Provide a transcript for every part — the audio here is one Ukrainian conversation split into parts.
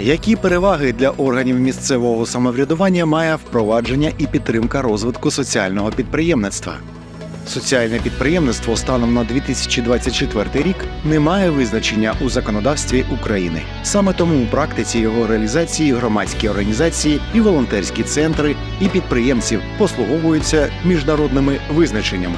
Які переваги для органів місцевого самоврядування має впровадження і підтримка розвитку соціального підприємництва? Соціальне підприємництво станом на 2024 рік не має визначення у законодавстві України. Саме тому у практиці його реалізації громадські організації і волонтерські центри і підприємців послуговуються міжнародними визначеннями.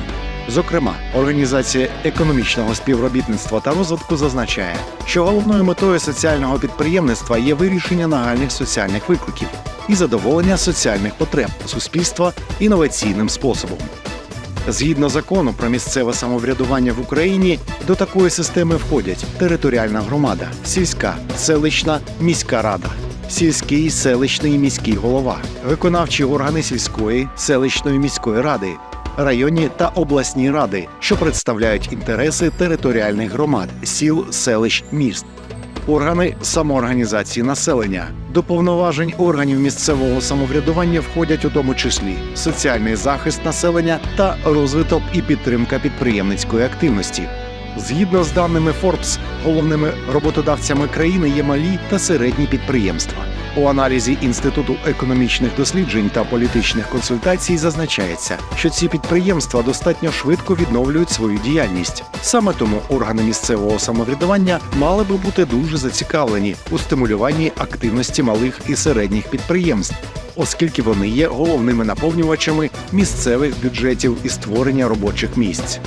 Зокрема, Організація економічного співробітництва та розвитку зазначає, що головною метою соціального підприємництва є вирішення нагальних соціальних викликів і задоволення соціальних потреб суспільства інноваційним способом. Згідно закону про місцеве самоврядування в Україні, до такої системи входять територіальна громада, сільська, селищна, міська рада, сільський, селищний міський голова, виконавчі органи сільської, селищної міської ради, районні та обласні ради, що представляють інтереси територіальних громад, сіл, селищ, міст. Органи самоорганізації населення до повноважень органів місцевого самоврядування входять у тому числі соціальний захист населення та розвиток і підтримка підприємницької активності. Згідно з даними Forbes, головними роботодавцями країни є малі та середні підприємства. У аналізі Інституту економічних досліджень та політичних консультацій зазначається, що ці підприємства достатньо швидко відновлюють свою діяльність. Саме тому органи місцевого самоврядування мали би бути дуже зацікавлені у стимулюванні активності малих і середніх підприємств, оскільки вони є головними наповнювачами місцевих бюджетів і створення робочих місць.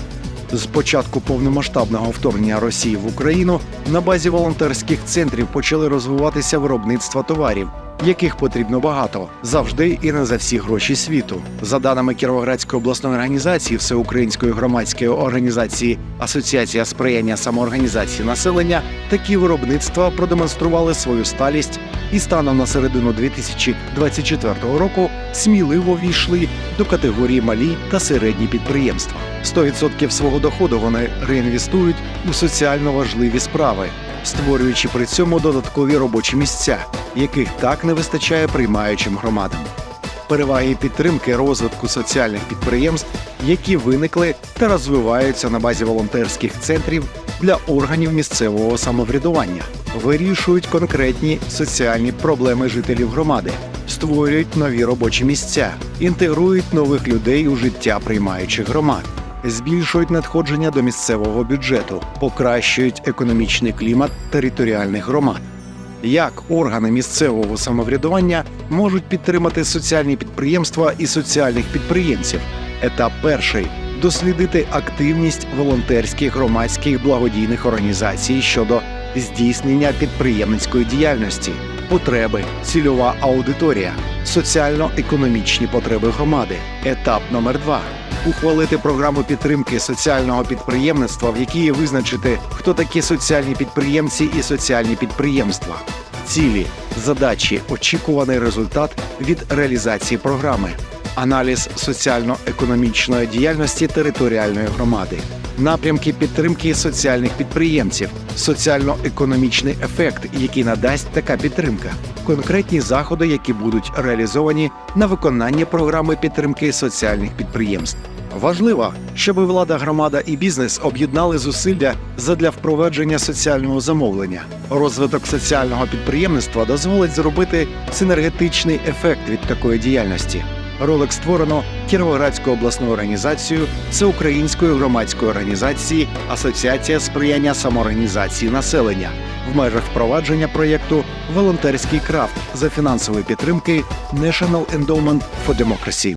З початку повномасштабного вторгнення Росії в Україну на базі волонтерських центрів почали розвиватися виробництва товарів, яких потрібно багато завжди і не за всі гроші світу. За даними Кіровоградської обласної організації Всеукраїнської громадської організації Асоціація сприяння самоорганізації населення, такі виробництва продемонстрували свою сталість і станом на середину 2024 року сміливо війшли до категорії малі та середні підприємства. 100% свого доходу вони реінвестують у соціально важливі справи, створюючи при цьому додаткові робочі місця, яких так не вистачає приймаючим громадам. Переваги підтримки розвитку соціальних підприємств, які виникли та розвиваються на базі волонтерських центрів для органів місцевого самоврядування, вирішують конкретні соціальні проблеми жителів громади, створюють нові робочі місця, інтегрують нових людей у життя приймаючих громад збільшують надходження до місцевого бюджету, покращують економічний клімат територіальних громад. Як органи місцевого самоврядування можуть підтримати соціальні підприємства і соціальних підприємців? Етап перший дослідити активність волонтерських громадських благодійних організацій щодо здійснення підприємницької діяльності, потреби, цільова аудиторія, соціально-економічні потреби громади. Етап номер два ухвалити програму підтримки соціального підприємництва, в якій визначити, хто такі соціальні підприємці і соціальні підприємства, цілі, задачі, очікуваний результат від реалізації програми, аналіз соціально-економічної діяльності територіальної громади. Напрямки підтримки соціальних підприємців, соціально-економічний ефект, який надасть така підтримка, конкретні заходи, які будуть реалізовані на виконання програми підтримки соціальних підприємств. Важливо, щоб влада, громада і бізнес об'єднали зусилля задля впровадження соціального замовлення. Розвиток соціального підприємництва дозволить зробити синергетичний ефект від такої діяльності. Ролик створено Кіровоградською обласною організацією Всеукраїнської громадської організації Асоціація сприяння самоорганізації населення в межах впровадження проєкту Волонтерський крафт за фінансової підтримки National Endowment for Democracy.